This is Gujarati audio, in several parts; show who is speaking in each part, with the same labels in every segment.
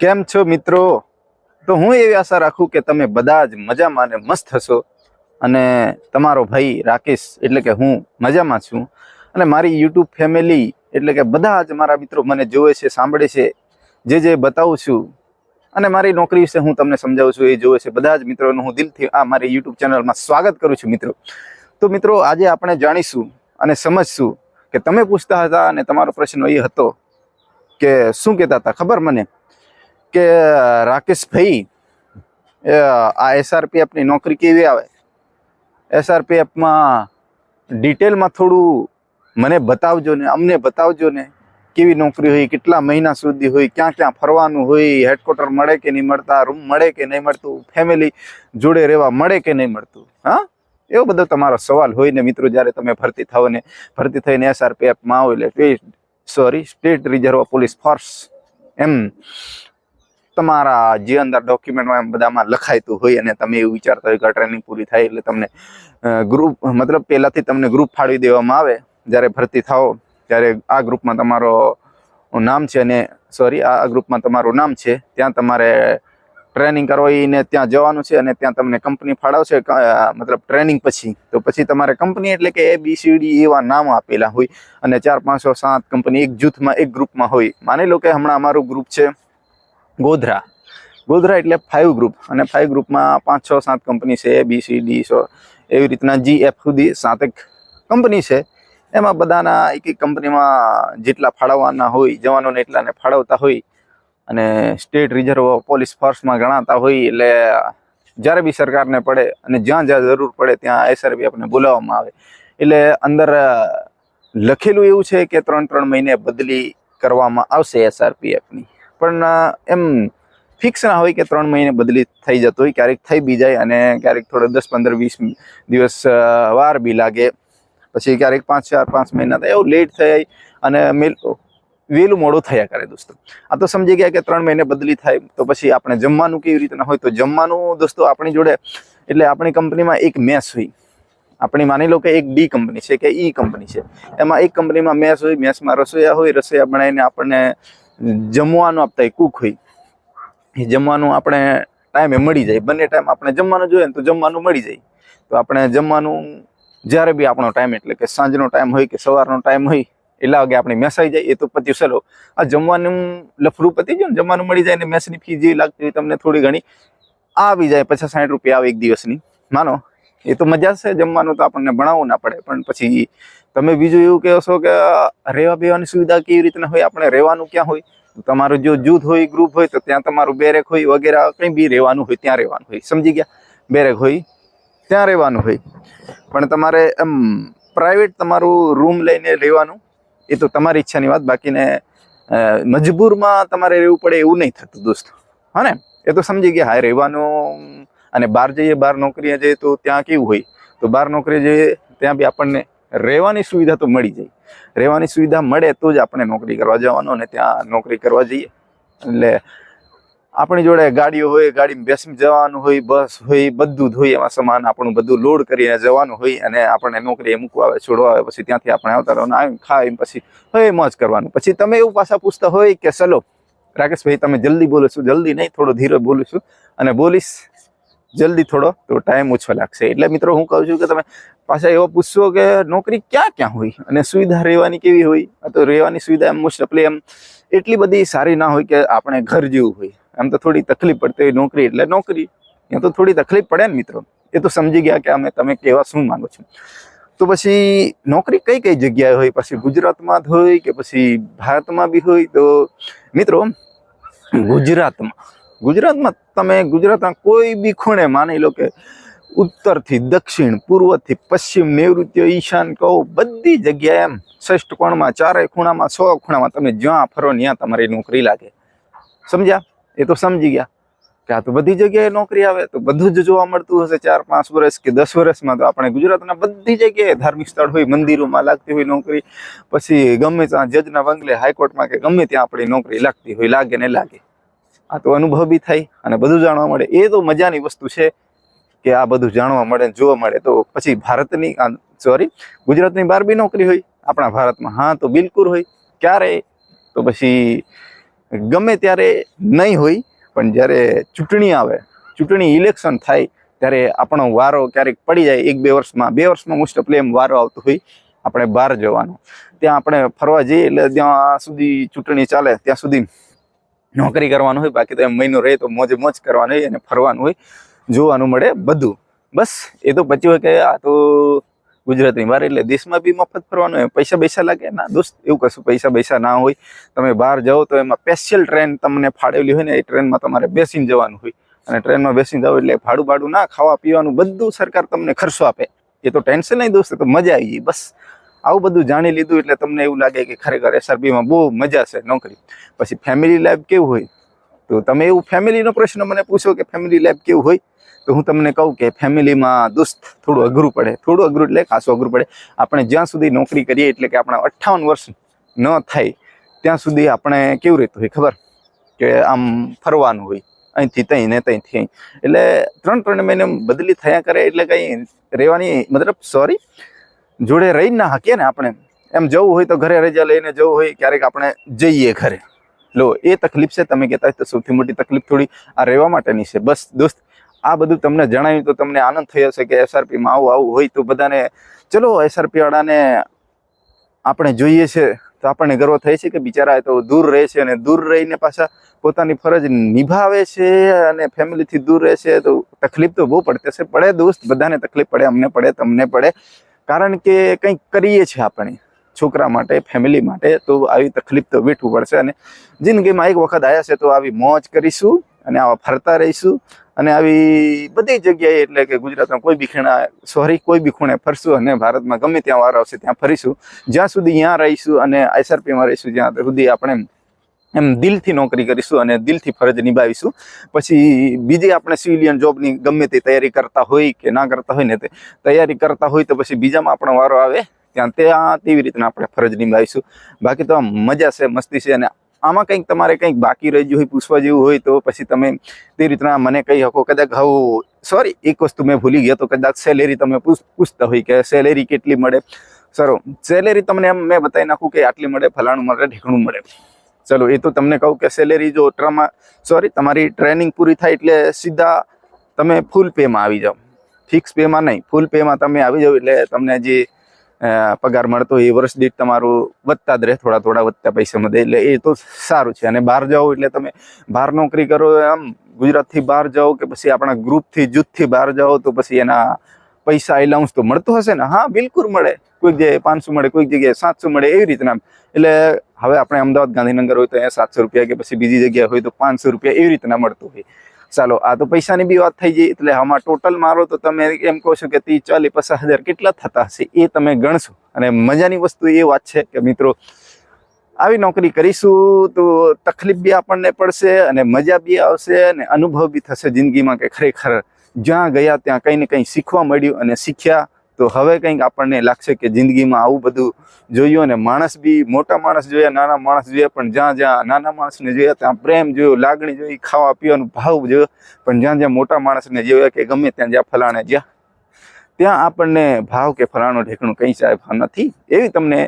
Speaker 1: કેમ છો મિત્રો? તો હું એવી આશા રાખું કે તમે બધા જ મજામાં અને મસ્ત હશો. અને તમારો ભાઈ રાકેશ એટલે કે હું મજામાં છું. અને મારી યુટ્યુબ ફેમિલી એટલે કે બધા જ મારા મિત્રો મને જોવે છે, સાંભળે છે, જે જે બતાવું છું. અને મારી નોકરી વિશે હું તમને સમજાવું છું, એ જોવે છે બધા જ મિત્રોનું હું દિલથી આ મારી યુટ્યુબ ચેનલમાં સ્વાગત કરું છું મિત્રો. તો મિત્રો, આજે આપણે જાણીશું અને સમજશું કે તમે પૂછતા હતા અને તમારો પ્રશ્ન એ હતો કે શું કહેતા હતા, ખબર મને? કે, રાકેશભાઈ આ એસઆરપીએફની નોકરી કેવી આવે? એસઆરપીએફમાં ડિટેલમાં થોડું મને બતાવજો ને, અમને બતાવજો ને, કેવી નોકરી હોય, કેટલા મહિના સુધી હોય, ક્યાં ક્યાં ફરવાનું હોય હેડક્વાર્ટર મળે કે નહીં મળતા રૂમ મળે કે નહીં મળતું ફેમિલી જોડે રહેવા મળે કે નહીં મળતું, હા? એવો બધો તમારો સવાલ હોય ને મિત્રો, જ્યારે તમે ભરતી થાવ ને, ભરતી થઈને એસઆરપીએફમાં આવો એટલે sorry state reserve police force એમ. તમારા જે અંદર ડોક્યુમેન્ટમાં એમ બધામાં લખાયતું હોય અને તમે એવું વિચારતા હોય કે ટ્રેનિંગ પૂરી થાય એટલે તમને ગ્રુપ મતલબ પહેલાંથી તમને ગ્રુપ ફાળવી દેવામાં આવે. જ્યારે ભરતી થાઓ, ત્યારે આ ગ્રુપમાં તમારો નામ છે અને સોરી આ ગ્રુપમાં તમારું નામ છે. ત્યાં તમારે ટ્રેનિંગ કરવાને ત્યાં જવાનું છે અને ત્યાં તમને કંપની ફાળવશે મતલબ ટ્રેનિંગ પછી. તો પછી તમારે કંપની એટલે કે એ બી સી ડી એવા નામ આપેલા હોય. અને ચાર પાંચસો સાત કંપની એક જૂથમાં, એક ગ્રુપમાં હોય. માની લો કે હમણાં અમારું ગ્રુપ છે ગોધરા. ગોધરા એટલે ફાઇવ ગ્રુપ અને ફાઇવ ગ્રુપમાં પાંચ, છ, સાત કંપની છે એ બી સી ડી સો એવી રીતના જી એફ સુધી સાતેક કંપની છે. એમાં બધાના એક એક કંપનીમાં જેટલા ફાળવવાના હોય, જવાનોને એટલાને ફાળવતા હોય અને સ્ટેટ રિઝર્વ પોલીસ ફોર્સમાં ગણાતા હોય એટલે જ્યારે બી સરકારને પડે અને જ્યાં જ્યાં જરૂર પડે ત્યાં એસઆરબી આપણને બોલાવવામાં આવે. એટલે અંદર લખેલું એવું છે કે ત્રણ ત્રણ મહિને બદલી કરવામાં આવશે એસઆરપીએફની પણ એમ ફિક્સ ના હોય કે ત્રણ મહિને બદલી થઈ જતો હોય, ક્યારેક થઈ બી જાય અને ક્યારેક થોડો દસ, પંદર, વીસ દિવસ વાર બી લાગે. પછી ક્યારેક પાંચ, ચાર, પાંચ મહિના થાય, એવું લેટ થાય અને મેલ વહેલું મોડું થયા કરે દોસ્તો. આ તો સમજી ગયા કે ત્રણ મહિને બદલી થાય, તો પછી આપણે જમવાનું કેવી રીતના હોય તો જમવાનું દોસ્તો આપણી જોડે, એટલે આપણી કંપનીમાં એક મેસ હોય. આપણી માની લો કે એક ડી કંપની છે કે ઈ કંપની છે. એમાં એક કંપનીમાં મેસ હોય, મેસમાં રસોઈયા હોય, રસોઈયા બનાવીને આપણને જમવાનું આપતા હોય કુક હોય. એ જમવાનું આપણે ટાઈમે મળી જાય. બંને ટાઈમ આપણે જમવાનું જોઈએ ને તો જમવાનું મળી જાય. તો આપણે જમવાનું જ્યારે બી આપણો ટાઈમ એટલે કે સાંજનો ટાઈમ હોય કે સવારનો ટાઈમ હોય, એટલા વાગે આપણે મેસાઈ જાય. એ તો પત્યું ચલો, આ જમવાનું લફરું પતી ગયું ને, જમવાનું મળી જાય ને મેસની ફી જે લાગતી હોય તમને થોડી ઘણી, આવી જાય પચાસ સાઠ રૂપિયા આવે એક દિવસની. માનો, એ તો મજા છે જમવાનું તો આપણને ભણાવવું ના પડે. પણ પછી તમે બીજું એવું કહો છો કે રહેવા બેવાની સુવિધા કેવી રીતના હોય? આપણે રહેવાનું ક્યાં હોય? તમારું જો જૂથ હોય, ગ્રુપ હોય, તો ત્યાં તમારું બેરેક હોય, વગેરે કંઈ બી રહેવાનું હોય, ત્યાં રહેવાનું હોય. સમજી ગયા? બેરેક હોય, ત્યાં રહેવાનું હોય. પણ તમારે એમ પ્રાઇવેટ તમારું રૂમ લઈને રહેવાનું, એ તો તમારી ઈચ્છાની વાત. બાકીને મજબૂરમાં તમારે રહેવું પડે એવું નહીં થતું, દોસ્તો. હા એ તો સમજી ગયા. હા, રહેવાનું અને બહાર જઈએ, બહાર નોકરીએ જઈએ તો ત્યાં કેવું હોય? તો બહાર નોકરી જઈએ, ત્યાં બી આપણને રહેવાની સુવિધા તો મળી જાય. રહેવાની સુવિધા મળે તો જ આપણે નોકરી કરવા જવાનું અને ત્યાં નોકરી કરવા જઈએ. એટલે આપણી જોડે ગાડીઓ હોય, ગાડીમાં બેસી જવાનું હોય, બસ હોય, બધું જ હોય એમાં સામાન. આપણું બધું લોડ કરીને જવાનું હોય અને આપણને નોકરીએ મૂકવા આવે, છોડવા આવે, પછી ત્યાંથી આપણે આવતા રહો આવીને ખાઈ પછી હવે મોજ કરવાનું. પછી તમે એવું પાછા પૂછતા હોય કે, ચલો, રાકેશભાઈ, તમે જલ્દી બોલો છો. જલ્દી નહીં, થોડો ધીરે બોલું છું અને બોલીશ. જલ્દી થોડો તો ટાઈમ ઓછો લાગશે. એટલે મિત્રો હું કહું છું કે તમે પાછા એવો પૂછશો કે નોકરી ક્યાં ક્યાં હોય? અને સુવિધા રહેવાની કેવી હોય? આ તો રહેવાની સુવિધા એમ મોસ્ટ ઓફલી એમ એટલી બધી સારી ના હોય કે આપણે ઘર જેવું હોય. આમ તો થોડી તકલીફ પડતી હોય નોકરી એટલે નોકરી. એ તો થોડી તકલીફ પડે ને મિત્રો. એ તો સમજી ગયા કે અમે તમે કહેવા શું માંગો છો. તો પછી નોકરી કઈ કઈ જગ્યાએ હોય? પછી ગુજરાતમાં જ હોય કે પછી ભારતમાં બી હોય? તો મિત્રો, ગુજરાતમાં ગુજરાતમાં તમે ગુજરાતના કોઈ બી ખૂણે માની લો કે ઉત્તરથી દક્ષિણ, પૂર્વથી પશ્ચિમ નૈઋત્ય ઈશાન, કહો, બધી જગ્યાએ એમ શ્રેષ્ઠ કોણમાં, ચારેય ખૂણામાં, સો ખૂણામાં તમે જ્યાં ફરો ત્યાં તમારી નોકરી લાગે. સમજ્યા? એ તો સમજી ગયા. કે આ તો બધી જગ્યાએ નોકરી આવે, તો બધું જ જોવા મળતું હશે ચાર, પાંચ વર્ષ કે દસ વર્ષમાં તો આપણે ગુજરાતના બધી જગ્યાએ ધાર્મિક સ્થળ હોય, મંદિરોમાં લાગતી હોય નોકરી, પછી ગમે ત્યાં જજના બંગલે હાઈકોર્ટમાં કે ગમે ત્યાં આપણી નોકરી લાગતી હોય, લાગે ને લાગે. આ તો અનુભવ બી થાય અને બધું જાણવા મળે. એ તો મજાની વસ્તુ છે કે આ બધું જાણવા મળે જોવા મળે. તો પછી ભારતની સોરી ગુજરાતની બહાર બી નોકરી હોય, આપણા ભારતમાં. હા, તો બિલકુલ હોય. ક્યારે? તો પછી ગમે ત્યારે નહીં હોય, પણ જ્યારે ચૂંટણી આવે, ચૂંટણી ઇલેક્શન થાય, ત્યારે આપણો વારો ક્યારેક પડી જાય. એક, બે વર્ષમાં બે વર્ષમાં મોસ્ટ ઓફલી એમ વારો આવતો હોય, આપણે બહાર જવાનો. ત્યાં આપણે ફરવા જઈએ એટલે ત્યાં સુધી ચૂંટણી ચાલે, ત્યાં સુધી નોકરી કરવાનું હોય, બાકી તો એમ મહિનો રહે તો મોજે મોજ કરવાનું હોય અને ફરવાનું હોય, જોવાનું મળે બધું. બસ, એ તો પછી હોય કે આ તો ગુજરાતની બહાર એટલે દેશમાં બી મફત ફરવાનું હોય, પૈસા પૈસા લાગે? ના દોસ્ત, એવું કશું પૈસા પૈસા ના હોય. તમે બહાર જાઓ તો એમાં સ્પેશિયલ ટ્રેન તમને ફાળવેલી હોય ને, એ ટ્રેનમાં તમારે બેસીને જવાનું હોય. અને ટ્રેનમાં બેસીને જાઓ એટલે ભાડું ભાડું ના ખાવા પીવાનું બધું સરકાર તમને ખર્ચો આપે. એ તો ટેન્શન નહીં દોસ્ત તો મજા આવી ગઈ બસ. આવું બધું જાણી લીધું એટલે તમને એવું લાગે કે ખરેખર એસઆરપીમાં બહુ મજા છે નોકરી. પછી ફેમિલી લાઈફ કેવું હોય? તો તમે એવું ફેમિલીનો પ્રશ્ન મને પૂછો કે ફેમિલી લાઈફ કેવું હોય? તો હું તમને કહું કે ફેમિલીમાં દોસ્ત થોડું અઘરું પડે. થોડું અઘરું એટલે ખાસું અઘરું પડે. આપણે જ્યાં સુધી નોકરી કરીએ એટલે કે આપણા અઠ્ઠાવન વર્ષ ન થાય, ત્યાં સુધી આપણે કેવું રહેતું હોય ખબર? કે આમ ફરવાનું હોય, અહીંથી ત્યાં ને ત્યાંથી અહીં. એટલે ત્રણ ત્રણ મહિને બદલી થયા કરે એટલે કંઈ રહેવાની મતલબ સોરી જોડે રહી ના શકીએ ને આપણે, એમ જવું હોય તો ઘરે રજા લઈને જવું હોય, ક્યારેક આપણે જઈએ ઘરે. લો, એ તકલીફ છે, તમે કહેતા તો સૌથી મોટી તકલીફ થોડી આ રહેવા માટેની છે. બસ, દોસ્ત, આ બધું તમને જણાવ્યું તો તમને આનંદ થયો હશે કે એસઆરપીમાં આવું આવું હોય તો બધાને, ચલો, એસઆરપીવાળાને આપણે જોઈએ છે, તો આપણને ગર્વ થાય છે કે બિચારા તો દૂર રહે છે અને દૂર રહીને પાછા પોતાની ફરજ નિભાવે છે અને ફેમિલીથી દૂર રહે છે. તો તકલીફ તો બહુ પડતી હશે. પડે દોસ્ત, બધાને તકલીફ પડે, અમને પડે, તમને પડે. કારણ કે કંઈક કરીએ છીએ આપણે છોકરા માટે ફેમિલી માટે, તો આવી તકલીફ તો વેઠવું પડશે અને જિંદગીમાં એક વખત આવ્યા છે તો આવી મોજ કરીશું અને આવા ફરતા રહીશું અને આવી બધી જગ્યાએ એટલે કે ગુજરાતમાં કોઈ બી ખીણા સોરી કોઈ બી ખૂણે ફરશું અને ભારતમાં ગમે ત્યાં વાર આવશે ત્યાં ફરીશું. જ્યાં સુધી ત્યાં રહીશું અને આઈસરપીમાં રહીશું, જ્યાં સુધી આપણે એમ દિલથી નોકરી કરીશું અને દિલથી ફરજ નિભાવીશું. પછી બીજી આપણે સિવિલિયન જોબની ગમે તે તૈયારી કરતા હોય કે ના કરતા હોય ને તે તૈયારી કરતા હોય તો પછી બીજામાં આપણો વારો આવે ત્યાં ત્યાં તેવી રીતના આપણે ફરજ નિભાવીશું. બાકી તો આમ મજા છે, મસ્તી છે અને આમાં કંઈક તમારે કંઈક બાકી રહી ગયું હોય, પૂછવા જેવું હોય તો પછી તમે તે રીતના મને કહી શકો. કદાચ હવે સોરી એક વસ્તુ મેં ભૂલી ગયો તો કદાચ સેલેરી તમે પૂછ- પૂછતા હોય કે સેલેરી કેટલી મળે. સરો સેલેરી તમને એમ મેં બતાવી નાખું કે આટલી મળે, ફલાણું મળે, ઢીકણું મળે. ચલો, એ તો તમને કહું કે સેલેરી જો ટ્રામાં સોરી તમારી ટ્રેનિંગ પૂરી થાય એટલે સીધા તમે ફૂલ પેમાં આવી જાઓ. ફિક્સ પેમાં નહીં ફૂલ પેમાં તમે આવી જાઓ એટલે તમને જે પગાર મળતો એ વર્ષ દીઠ તમારું વધતા જ રહે, થોડા થોડા વધતા પૈસા મળે એટલે એ તો સારું છે. અને બહાર જાઓ એટલે તમે બહાર નોકરી કરો આમ ગુજરાતથી બહાર જાઓ કે પછી આપણા ગ્રુપથી જૂથથી બહાર જાઓ તો પછી એના પૈસા એલાઉન્સ તો મળતો હશે ને? હા, બિલકુલ મળે. કોઈક જગ્યાએ પાંચસો મળે કોઈક જગ્યાએ સાતસો મળે, એવી રીતના એટલે હવે આપણે અમદાવાદ ગાંધીનગર હોય તો અહીંયા સાતસો રૂપિયા કે પછી બીજી જગ્યાએ હોય તો પાંચસો રૂપિયા એવી રીતના મળતું હોય. ચાલો, આ તો પૈસાની બી વાત થઈ ગઈ, એટલે આમાં ટોટલ મારો તો તમે એમ કહો છો કે ત્રીસ, ચાલીસ, પચાસ હજાર કેટલા થતા હશે એ તમે ગણશો. અને મજાની વસ્તુ એ વાત છે કે મિત્રો, આવી નોકરી કરીશું તો તકલીફ બી આપણને પડશે અને મજા બી આવશે અને અનુભવ બી થશે જિંદગીમાં કે ખરેખર જ્યાં ગયા ત્યાં કંઈ ને કંઈ શીખવા મળ્યું અને શીખ્યા. તો હવે કંઈક આપણને લાગશે કે જિંદગીમાં આવું બધું જોયું અને માણસ બી મોટા માણસ જોયા, નાના માણસ જોયા, પણ જ્યાં જ્યાં નાના માણસને જોયા ત્યાં પ્રેમ જોયો, લાગણી જોઈ, ખાવા પીવાનું ભાવ જોયો, પણ જ્યાં જ્યાં મોટા માણસને જોયા કે ગમે ત્યાં જ્યાં ફલાણે જ્યાં. ત્યાં આપણને ભાવ કે ફલાણું ઢેકણું કંઈ સાહેબ નથી. એવી તમને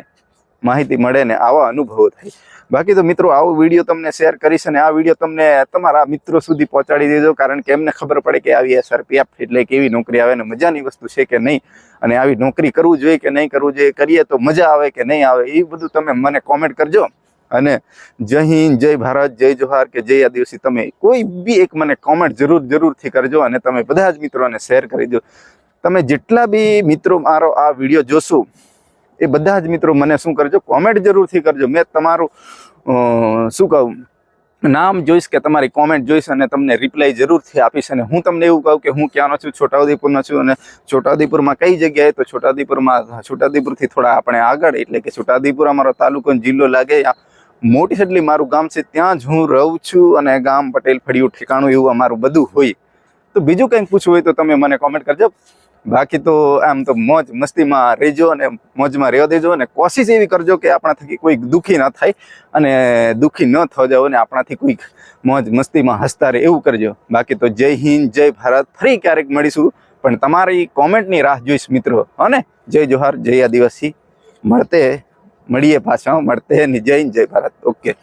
Speaker 1: માહિતી મળે ને આવા અનુભવો થાય. બાકી તો મિત્રો, આવો વીડિયો તમને શેર કરીશ અને આ વીડિયો તમને તમારા મિત્રો સુધી પહોંચાડી દેજો, કારણ કે એમને ખબર પડે કે આવી એસઆરપીએફ એટલે કેવી નોકરી આવે ને મજાની વસ્તુ છે કે નહીં. અને આવી નોકરી કરવું જોઈએ કે નહીં કરવું જોઈએ, કરીએ તો મજા આવે કે નહીં આવે, એ બધું તમે મને કોમેન્ટ કરજો. અને જય હિન્દ, જય ભારત, જય જોહાર કે જય આદિવાસી. તમે કોઈ બી એક મને કોમેન્ટ જરૂર, જરૂરથી કરજો અને તમે બધા જ મિત્રોને શેર કરી દો. તમે જેટલા બી મિત્રો મારો આ વીડિયો જોશો એ બધા જ મિત્રો મને શું કરજો કોમેન્ટ જરૂરથી કરજો. મેં તમારું શું કહું, નામ જોઈશ કે તમારી કોમેન્ટ જોઈશ અને તમને રિપ્લાય જરૂરથી આપીશ અને હું તમને એવું કહું કે હું ક્યાંનો છું, છોટાઉદેપુરનો છું અને છોટાઉદેપુરમાં કઈ જગ્યાએ તો છોટાઉદેપુરમાં, છોટાઉદેપુરથી થોડા આપણે આગળ, એટલે કે છોટાઉદેપુર અમારો તાલુકો જિલ્લો લાગે મોટી સડલી મારું ગામ છે, ત્યાં જ હું રહું છું અને ગામ પટેલ, ફળિયું, ઠેકાણું એવું અમારું બધું હોય. તો બીજું કંઈક પૂછવું હોય તો તમે મને કોમેન્ટ કરજો. બાકી તો આમ તો મોજ મસ્તીમાં રહેજો અને મોજમાં રહેવા દેજો અને કોશિશ એવી કરજો કે આપણા થકી કોઈક દુઃખી ન થાય અને દુઃખી ન થવા જાવ અને આપણાથી કોઈક મોજ મસ્તીમાં હસતા રહે એવું કરજો. બાકી તો જય હિન્દ, જય ભારત, ફરી ક્યારેક મળીશું. પણ તમારી કોમેન્ટની રાહ જોઈશ મિત્રો અને જય જોહાર, જય આદિવાસી. મળતે, મળીએ પાછા, મળતે જય હિન્દ, જય ભારત. ઓકે.